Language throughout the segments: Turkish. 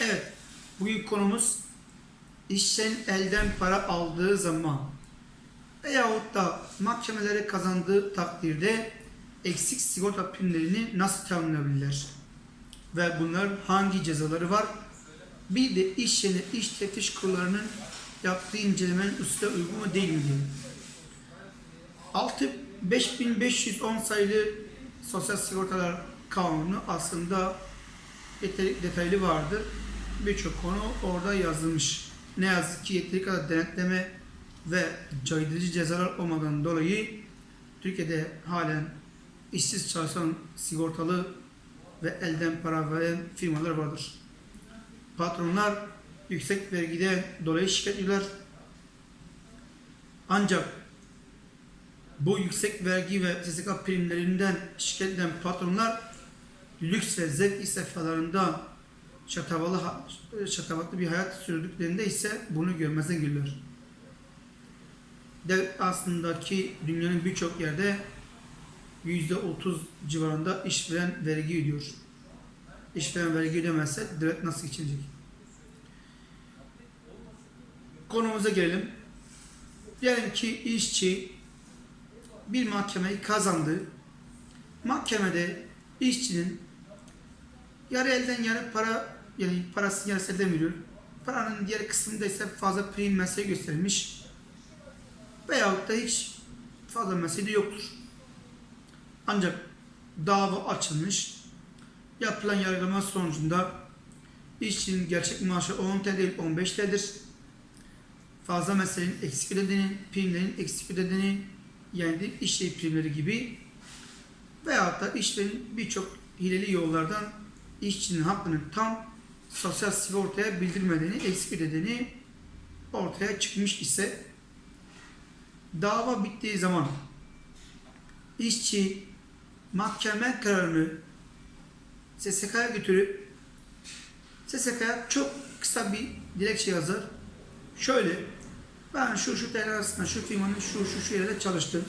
Evet, bugün konumuz işçinin elden para aldığı zaman veyahut da mahkemelere kazandığı takdirde eksik sigorta primlerini nasıl tanımlayabilirler? Ve bunların hangi cezaları var? Bir de iş yerine iş teftiş kurullarının yaptığı incelemenin üstüne uygun mu değil mi diye. 6 5510 sayılı Sosyal Sigortalar Kanunu aslında detaylı vardır. Birçok konu orada yazılmış. Ne yazık ki yeteri kadar denetleme ve caydırıcı cezalar olmadan dolayı Türkiye'de halen işsiz çalışan sigortalı ve elden para veren firmalar vardır. Patronlar yüksek vergiden dolayı şikayet ediyorlar. Ancak bu yüksek vergi ve SSK primlerinden şikayet eden patronlar lüks ve zevk istifralarında şatavalı, şatavatlı bir hayat sürdüklerinde ise bunu görmezden geliyor. Devlet aslında ki dünyanın birçok yerde %30 civarında işveren vergi ödüyor. İşveren vergi ödemezse devlet nasıl geçinecek? Konumuza gelelim. Diyelim ki işçi bir mahkemeyi kazandı. Mahkemede işçinin yarı elden yarı para yani parası yarısı elden veriyor. Paranın diğer kısmında ise fazla prim mesele gösterilmiş. Veyahut da hiç fazla mesele yoktur. Ancak dava açılmış. Yapılan yargılama sonucunda işçinin gerçek maaşı 10 TL değil 15 TL'dir. Fazla meselenin eksik ödediğini, primlerin eksik ödediğini, yani işçi primleri gibi veyahut da işlerin birçok hileli yollardan işçinin hakkını tam sosyal sigortaya bildirmediğini, eksik ödediğini ortaya çıkmış ise dava bittiği zaman işçi mahkeme kararını SSK'ya götürüp SSK'ya çok kısa bir dilekçe yazar. Şöyle ben şu şu arasında şu firmanın şu şu şu yerde çalıştım.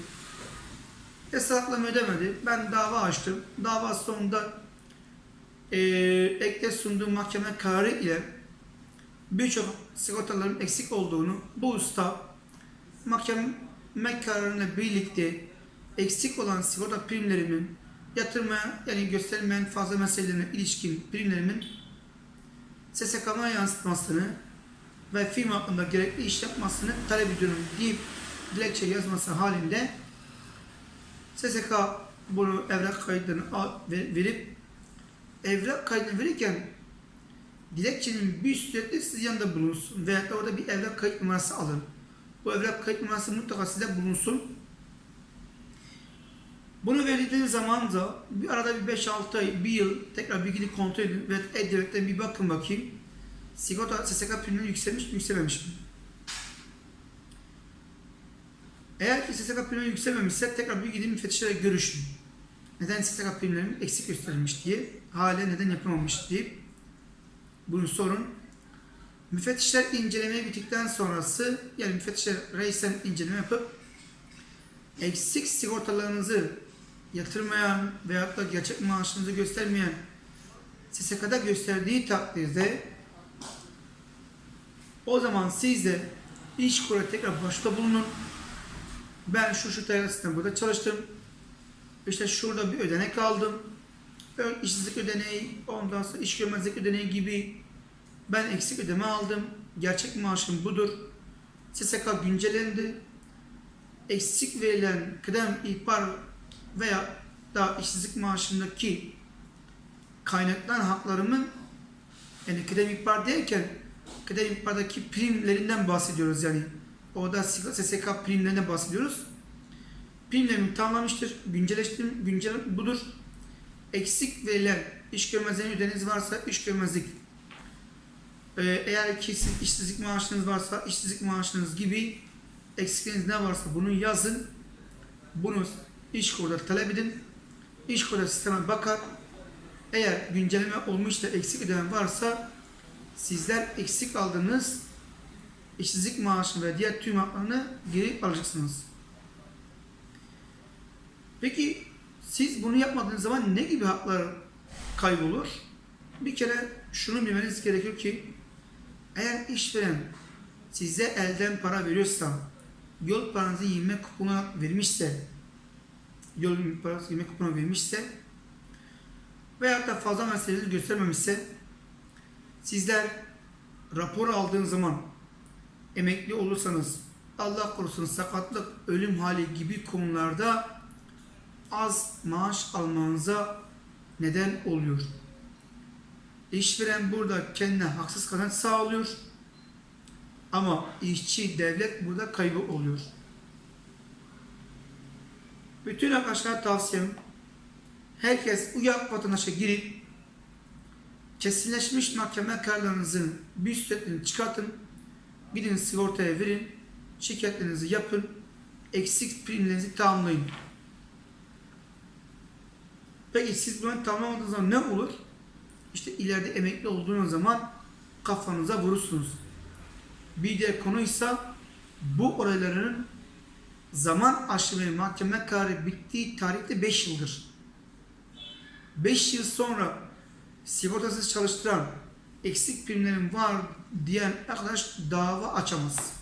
Hesaplamı ödemedi. Ben dava açtım. Dava sonunda eee ekte sunduğum mahkeme kararı ile birçok sigortaların eksik olduğunu bu usta mahkeme kararıyla birlikte eksik olan sigorta primlerimin yatırmaya yani gösterilmeyen fazla meselelerine ilişkin primlerimin SSK'ma yansıtmasını ve firma hakkında gerekli iş yapmasını talep ediyorum deyip dilekçe yazması halinde SSK bunu evrak ve- verip evrak kaydını verirken dilekçenin bir sürekli sizin yanında bulunsun veya da orada bir evrak kayıt numarası alın. Bu evrak kayıt numarası mutlaka size bulunsun. Bunu verdiğiniz zaman da bir arada bir 5-6 ay, bir yıl tekrar bilgini kontrol edin ve e-devletten bir bakın bakayım. Sigorta SSK primleri yükselmiş mi yükselmemiş mi? Eğer ki SSK primleri yükselmemişse tekrar bir gidin müfettişlere görüşün. Neden SSK primlerim eksik gösterilmiş diye, hala neden yapılmamış diye bunu sorun. Müfettişler incelemeye bittikten sonrası, yani müfettişler reisen inceleme yapıp eksik sigortalarınızı yatırmayan veyahut da gerçek maaşınızı göstermeyen SSK'da gösterdiği takdirde o zaman siz de iş kuruna tekrar başta bulunun. Ben şu şu terasında burada çalıştım. İşte şurada bir ödenek aldım. Ön işsizlik ödeneği, ondan sonra iş görmezlik ödeneği gibi ben eksik ödeme aldım. Gerçek maaşım budur. SSK güncellendi. Eksik verilen kıdem ihbar veya da işsizlik maaşındaki kaynaklanan haklarımın yani kıdem ihbar derken kıdem ihbardaki primlerinden bahsediyoruz yani. Orada SSK primlerinden bahsediyoruz. Primlerimi tamamlamıştır. Güncelleştim. Güncel budur. Eksik verilen iş görmezliğinin ödeniniz varsa iş görmezlik. Ee, eğer ki siz işsizlik maaşınız varsa işsizlik maaşınız gibi eksikleriniz ne varsa bunu yazın. Bunu iş kurda talep edin. İş kurda sisteme bakar. Eğer güncelleme olmuş da eksik ödenen varsa sizler eksik aldığınız işsizlik maaşı ve diğer tüm haklarını geri alacaksınız. Peki siz bunu yapmadığınız zaman ne gibi haklar kaybolur? Bir kere şunu bilmeniz gerekiyor ki eğer işveren size elden para veriyorsa yol paranızı yemek kuponu vermişse yol parası yemek kuponu vermişse veyahut da fazla meselenizi göstermemişse sizler rapor aldığınız zaman emekli olursanız Allah korusun sakatlık, ölüm hali gibi konularda az maaş almanıza neden oluyor. İşveren burada kendine haksız kazanç sağlıyor. Ama işçi, devlet burada kaybı oluyor. Bütün arkadaşlar tavsiyem herkes uyak vatandaşa girip kesinleşmiş mahkeme kararlarınızın bir ücretini çıkartın. Gidin sigortaya verin. Şikayetlerinizi yapın. Eksik primlerinizi tamamlayın. Peki siz bunu tamamlamadığınız zaman ne olur? İşte ileride emekli olduğunuz zaman kafanıza vurursunuz. Bir diğer konuysa bu olayların zaman aşımı mahkeme kararı bittiği tarihte 5 yıldır. 5 yıl sonra sigortasız çalıştıran eksik primlerim var diyen arkadaş dava açamaz.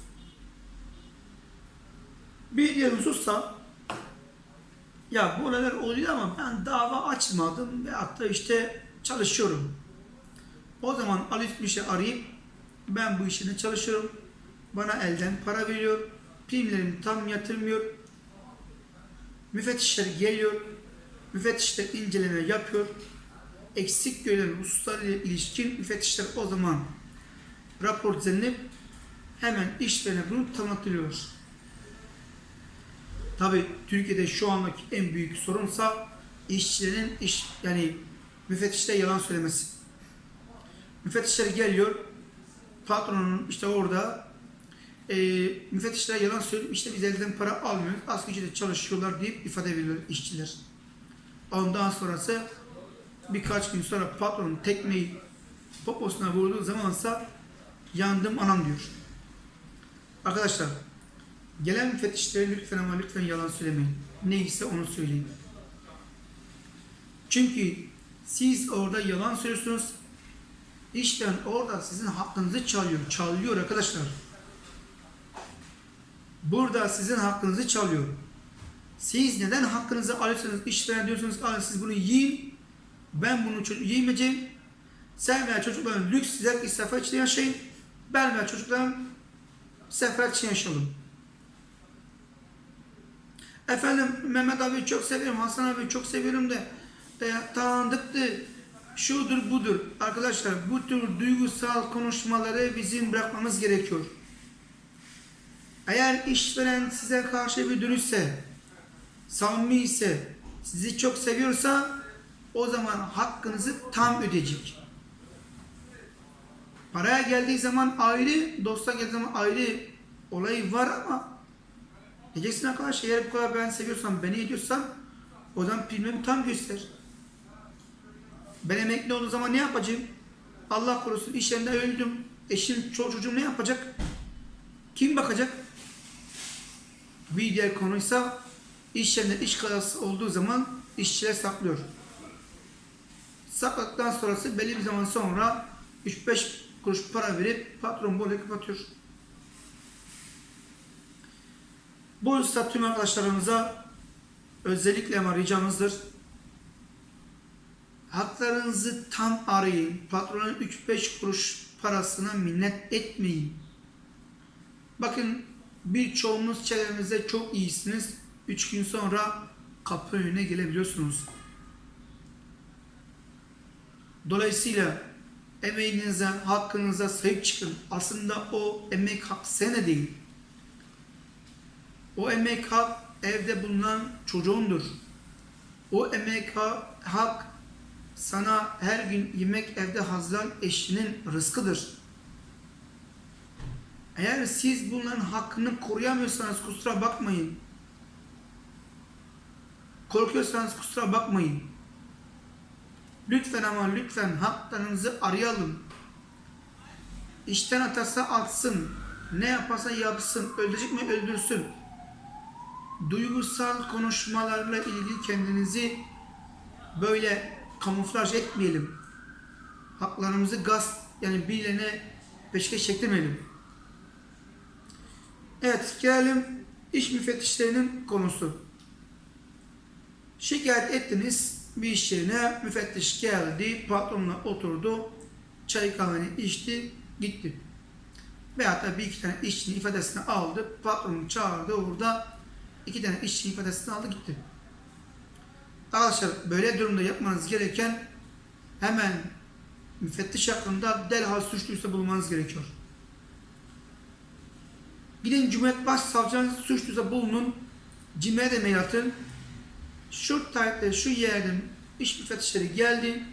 Bir diğer husussa ya bu olaylar oluyor ama ben dava açmadım ve hatta işte çalışıyorum. O zaman Ali Ütmüş'ü arayıp ben bu işine çalışıyorum. Bana elden para veriyor. Primlerimi tam yatırmıyor. Müfettişler geliyor. Müfettişler inceleme yapıyor. Eksik görülen hususlarla ilişkin müfettişler o zaman rapor düzenlenip hemen işverene bunu tanıtılıyor. Tabi Türkiye'de şu andaki en büyük sorunsa işçilerin iş yani müfettişte yalan söylemesi. Müfettişler geliyor patronun işte orada e, müfettişler yalan söyleyip işte biz elden para almıyoruz. Asgari ücretle çalışıyorlar deyip ifade veriyor işçiler. Ondan sonrası birkaç gün sonra patronun tekmeyi poposuna vurduğu zamansa yandım anam diyor. Arkadaşlar gelen müfettişlere lütfen ama lütfen yalan söylemeyin. Neyse onu söyleyin. Çünkü siz orada yalan söylüyorsunuz. İşten orada sizin hakkınızı çalıyor. Çalıyor arkadaşlar. Burada sizin hakkınızı çalıyor. Siz neden hakkınızı alıyorsunuz? İşveren diyorsunuz siz bunu yiyin. Ben bunu çocuk yiyemeyeceğim. Sen veya çocukların lüks zevk israfı içinde yaşayın. Ben veya çocukların sefer için yaşayalım. Efendim Mehmet abi çok seviyorum, Hasan abi çok seviyorum de e, tanıdıktı, şudur budur. Arkadaşlar bu tür duygusal konuşmaları bizim bırakmamız gerekiyor. Eğer işveren size karşı bir dürüstse, samimi ise, sizi çok seviyorsa o zaman hakkınızı tam ödeyecek. Paraya geldiği zaman ayrı, dosta geldiği zaman ayrı olayı var ama diyeceksin arkadaş eğer bu kadar ben seviyorsam, beni ediyorsam o zaman primimi tam göster. Ben emekli olduğum zaman ne yapacağım? Allah korusun iş yerinde öldüm. Eşim, ço- çocuğum ne yapacak? Kim bakacak? Bir diğer konuysa iş yerinde iş kazası olduğu zaman işçiler saklıyor. Sakladıktan sonrası belli bir zaman sonra 3-5 kuruş para verip patron böyle kapatıyor. Bu hususta tüm arkadaşlarımıza özellikle ama ricamızdır. Haklarınızı tam arayın. Patronun 3-5 kuruş parasına minnet etmeyin. Bakın birçoğunuz çevremizde çok iyisiniz. 3 gün sonra kapı önüne gelebiliyorsunuz. Dolayısıyla emeğinize, hakkınıza sahip çıkın. Aslında o emek hak sene değil. O emek hak evde bulunan çocuğundur. O emek ha- hak sana her gün yemek evde hazırlayan eşinin rızkıdır. Eğer siz bunların hakkını koruyamıyorsanız kusura bakmayın. Korkuyorsanız kusura bakmayın. Lütfen ama lütfen haklarınızı arayalım. İşten atarsa atsın. Ne yaparsa yapsın. Öldürecek mi öldürsün. Duygusal konuşmalarla ilgili kendinizi böyle kamuflaj etmeyelim. haklarımızı gasp yani birilerine peşkeş çektirmeyelim. Evet gelelim iş müfettişlerinin konusu. Şikayet ettiniz bir iş yerine müfettiş geldi, patronla oturdu, çay kahveni içti, gitti. Veyahut da bir iki tane işçinin ifadesini aldı, patronu çağırdı orada iki tane işçinin ifadesini aldı gitti. Arkadaşlar böyle durumda yapmanız gereken hemen müfettiş hakkında derhal suçluysa bulmanız gerekiyor. Gidin Cumhuriyet Başsavcılığı'nın suçluysa bulunun, CİMER'e de mail atın. Şu tarihte şu yerden iş müfettişleri geldi.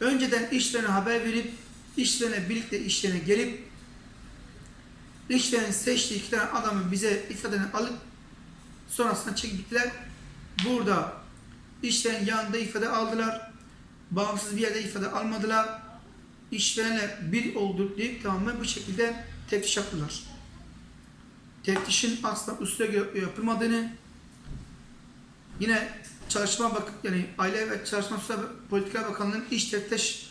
Önceden işlerine haber verip işlerine birlikte işlerine gelip işlerin seçtiği iki tane adamı bize ifadeni alıp sonrasında çekip gittiler. Burada işlerin yanında ifade aldılar. Bağımsız bir yerde ifade almadılar. İşverenle bir olduk deyip tamamen bu şekilde teftiş yaptılar. Teftişin aslında usule göre yapılmadığını yine Çalışma Bak yani Aile ve Çalışma Sosyal Politika Bakanlığı'nın iş teftiş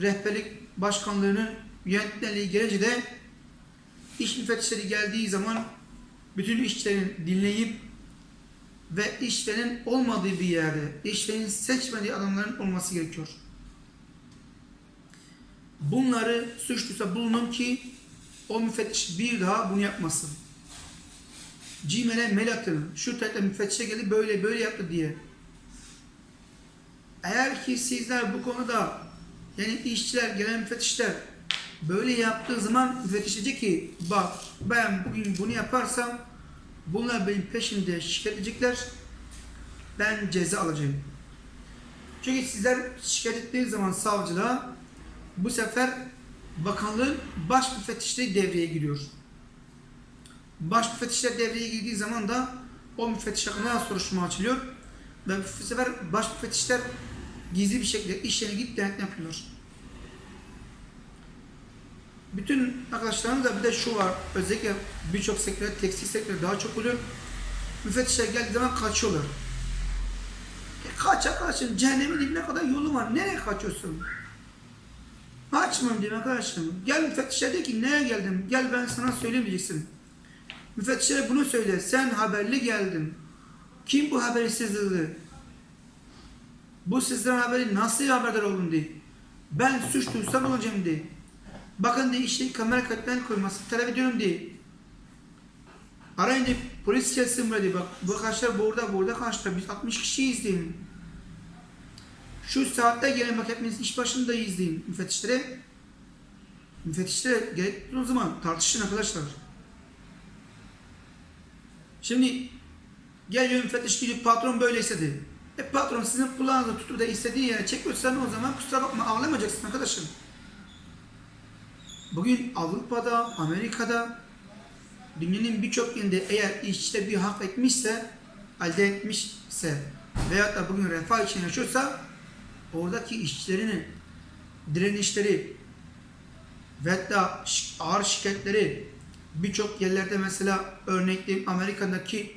rehberlik başkanlığının yönetmenliği gelince de iş müfettişleri geldiği zaman bütün işçilerin dinleyip ve işverenin olmadığı bir yerde, işverenin seçmediği adamların olması gerekiyor. Bunları suçluysa bulunun ki o müfettiş bir daha bunu yapmasın. Cimer'e mail atın. Şu tarihte müfettişe geldi böyle böyle yaptı diye. Eğer ki sizler bu konuda yani işçiler, gelen müfettişler böyle yaptığı zaman müfettiş ki bak ben bugün bunu yaparsam bunlar benim peşimde şikayet edecekler ben ceza alacağım. Çünkü sizler şikayet ettiğiniz zaman savcılığa bu sefer bakanlığın baş müfettişleri devreye giriyor. Baş müfettişler devreye girdiği zaman da o müfettiş hakkında soruşturma açılıyor. Ve bu sefer baş müfettişler gizli bir şekilde iş yerine gidip denetim yapıyorlar. Bütün arkadaşlarımız da bir de şu var. Özellikle birçok sektörde, tekstil sektörü daha çok oluyor. Müfettişler geldiği zaman kaçıyorlar. E kaç arkadaşım, cehennemin dibine kadar yolu var. Nereye kaçıyorsun? Kaçmam diyeyim arkadaşım. Gel müfettişe de ki nereye geldim? Gel ben sana söylemeyeceksin. Müfettişlere bunu söyle. Sen haberli geldin. Kim bu haberi sizledi? Bu sizden haberi nasıl haberdar oldun diye. Ben suçluysam olacağım diye. Bakın diye işte kamera kayıtlarını koyması talep ediyorum diye. Arayın diye polis gelsin buraya diye. Bak bu arkadaşlar burada burada kaçta biz 60 kişiyiz diye. Şu saatte gelin bak hepimiz iş başındayız diye müfettişlere. Müfettişlere gerekli o zaman tartışın arkadaşlar. Şimdi geliyor müfettiş gidip patron böyle istedi. E patron sizin kulağınızı tutup da istediği yere çekiyorsan o zaman kusura bakma ağlamayacaksın arkadaşım. Bugün Avrupa'da, Amerika'da, dünyanın birçok yerinde eğer işçide bir hak etmişse, elde etmişse veyahut da bugün refah için yaşıyorsa oradaki işçilerinin direnişleri ve da ağır şikayetleri birçok yerlerde mesela örnekleyeyim Amerika'daki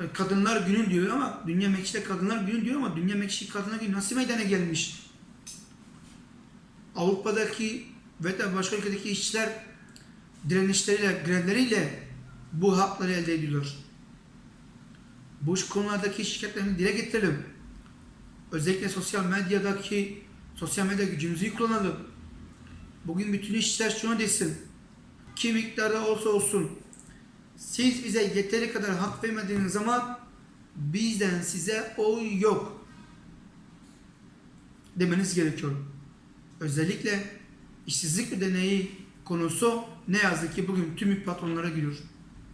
e, Kadınlar Günü diyor ama Dünya Mekşi'de Kadınlar Günü diyor ama Dünya Mekşi Kadınlar Günü nasıl meydana gelmiş? Avrupa'daki ve de başka ülkedeki işçiler direnişleriyle, grevleriyle bu hakları elde ediyorlar. Bu konulardaki şikayetlerini dile getirelim. Özellikle sosyal medyadaki sosyal medya gücümüzü kullanalım. Bugün bütün işçiler şunu desin. Kim miktarda olsa olsun siz bize yeteri kadar hak vermediğiniz zaman bizden size oy yok demeniz gerekiyor. Özellikle işsizlik ödeneği konusu ne yazık ki bugün tüm patronlara gidiyor.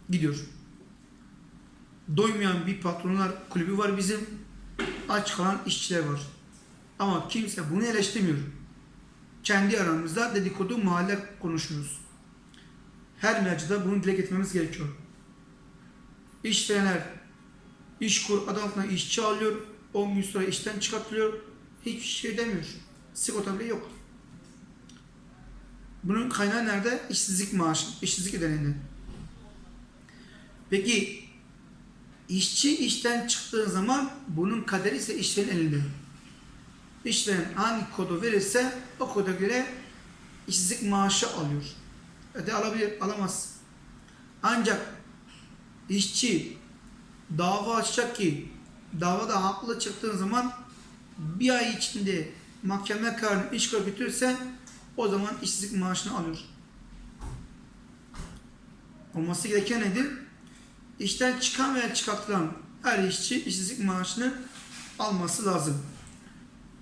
Gidiyor. Doymayan bir patronlar kulübü var bizim. Aç kalan işçiler var. Ama kimse bunu eleştirmiyor. Kendi aramızda dedikodu mahalle konuşuyoruz. Her meclide bunu dile getirmemiz gerekiyor. İşverenler iş kur adı altına işçi alıyor. 10 gün sonra işten çıkartılıyor. Hiçbir şey demiyor. Sigorta bile yok. Bunun kaynağı nerede? İşsizlik maaşı, işsizlik ödeneğinde. Peki işçi işten çıktığı zaman bunun kaderi ise işverenin elinde. işveren hangi kodu verirse o koda göre işsizlik maaşı alıyor. Öde alabilir, alamaz. Ancak işçi dava açacak ki davada haklı çıktığın zaman bir ay içinde mahkeme kararını iş götürürse o zaman işsizlik maaşını alıyor. Olması gereken nedir? İşten çıkan veya çıkartılan her işçi işsizlik maaşını alması lazım.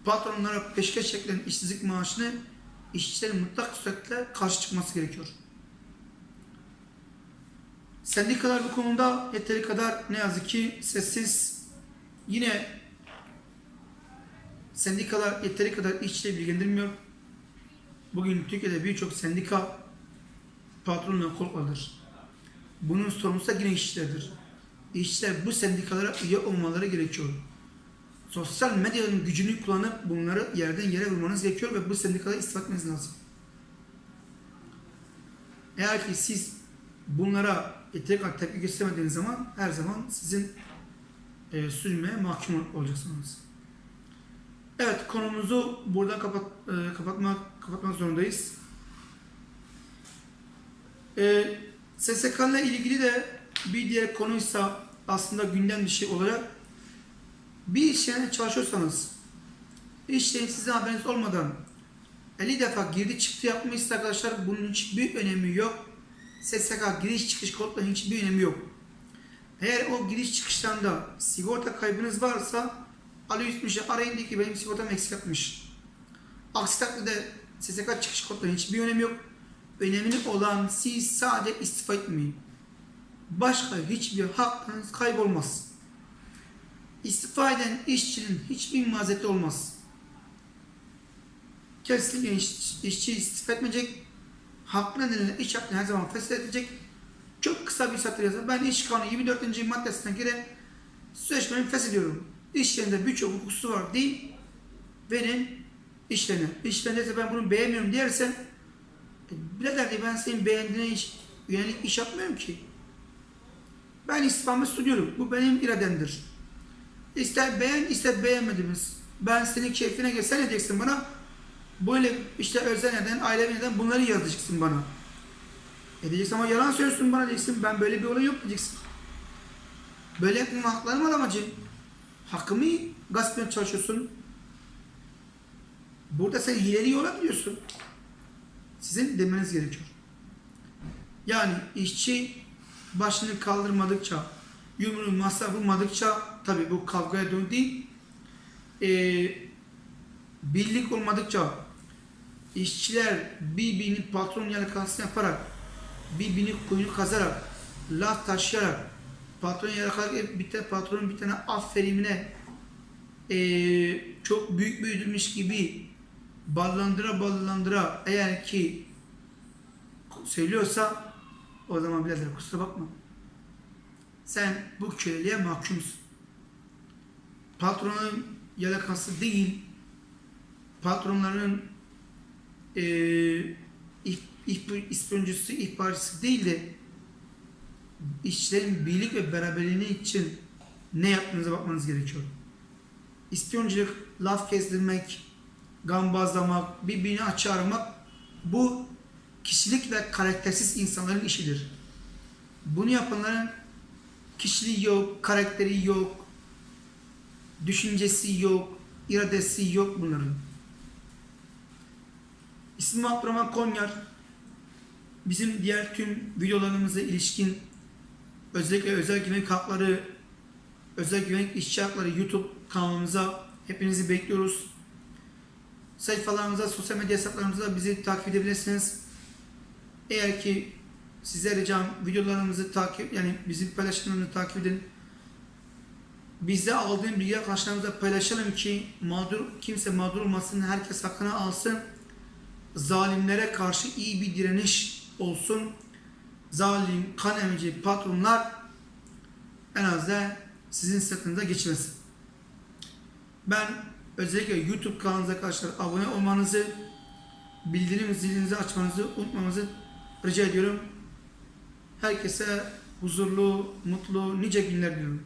Patronlara peşkeş çekilen işsizlik maaşını işçilerin mutlak suretle karşı çıkması gerekiyor. Sendikalar bu konuda yeteri kadar ne yazık ki sessiz. Yine sendikalar yeteri kadar işçileri bilgilendirmiyor. Bugün Türkiye'de birçok sendika patronla korkmadır. Bunun sorumlusu da yine işçilerdir. İşçiler bu sendikalara üye olmaları gerekiyor. Sosyal medyanın gücünü kullanıp bunları yerden yere vurmanız gerekiyor ve bu sendikaları ispat etmeniz lazım. Eğer ki siz bunlara yeteri tepki göstermediğiniz zaman her zaman sizin e, sürmeye mahkum olacaksınız. Evet konumuzu burada kapat, e, kapatmak, kapatmak zorundayız. E, SSK ile ilgili de bir diğer konuysa aslında gündem dışı olarak bir iş yerine çalışıyorsanız işleyin sizin haberiniz olmadan 50 defa girdi çıktı yapmışsa arkadaşlar bunun hiçbir önemi yok. SSK giriş çıkış kodlarının hiçbir önemi yok. Eğer o giriş çıkışlarında sigorta kaybınız varsa Ali Üstmüş'ü arayın diye ki benim sigortam eksik yapmış. Aksi takdirde SSK çıkış kodlarının hiçbir önemi yok. Önemli olan siz sadece istifa etmeyin. Başka hiçbir hakkınız kaybolmaz. İstifa eden işçinin hiçbir mazereti olmaz. Kesinlikle iş, işçi istifa etmeyecek. Haklı nedeniyle iş hakkını her zaman feshedilecek. Çok kısa bir satır yazın. Ben iş kanunu 24. maddesine göre sözleşmemi feshediyorum. İş yerinde birçok hukusu var değil. Verin işlerine. İşlerine ben bunu beğenmiyorum dersen e, birader diye ben senin beğendiğine iş, yönelik iş yapmıyorum ki. Ben istifamı sunuyorum. Bu benim irademdir. İster beğen ister beğenmediniz. Ben senin keyfine gel. Sen ne bana? Böyle işte özel neden, ailevi neden bunları yazacaksın bana. E diyeceksin ama yalan söylüyorsun bana diyeceksin. Ben böyle bir olay yok diyeceksin. Böyle yapmanın haklarım var amacı. Hakkımı gasp çalışıyorsun. Burada sen hileli yola gidiyorsun. Sizin demeniz gerekiyor. Yani işçi başını kaldırmadıkça, yumruğu masa vurmadıkça, tabi bu kavgaya dön değil, ee, birlik olmadıkça, işçiler birbirini patron yalakasını yaparak, birbirini kuyunu kazarak, laf taşıyarak, patron yalakarak bir tane patronun bir tane afferinine ee, çok büyük bir gibi ballandıra ballandıra eğer ki söylüyorsa o zaman birader kusura bakma. Sen bu köleliğe mahkumsun. Patronun yalakası değil, patronların e, ispiyoncusu, ihbarcısı değil de işçilerin birlik ve beraberliği için ne yaptığınıza bakmanız gerekiyor. İspiyonculuk, laf kestirmek, gambazlamak, birbirini açığa aramak bu kişilik ve karaktersiz insanların işidir. Bunu yapanların kişiliği yok, karakteri yok, düşüncesi yok, iradesi yok bunların. İsmim Abdurrahman Konyar. Bizim diğer tüm videolarımıza ilişkin özellikle özel güvenlik hakları, özel güvenlik işçi hakları YouTube kanalımıza hepinizi bekliyoruz. Sayfalarımıza, sosyal medya hesaplarımıza bizi takip edebilirsiniz. Eğer ki size ricam videolarımızı takip yani bizim paylaşımlarını takip edin. Bizde aldığım bilgi arkadaşlarımızla paylaşalım ki mağdur kimse mağdur olmasın, herkes hakkını alsın. Zalimlere karşı iyi bir direniş olsun. Zalim, kan emici patronlar en az da sizin sırtınıza geçmesin. Ben özellikle YouTube kanalınıza arkadaşlar abone olmanızı, bildirim zilinizi açmanızı unutmamanızı rica ediyorum. Herkese huzurlu, mutlu, nice günler diliyorum.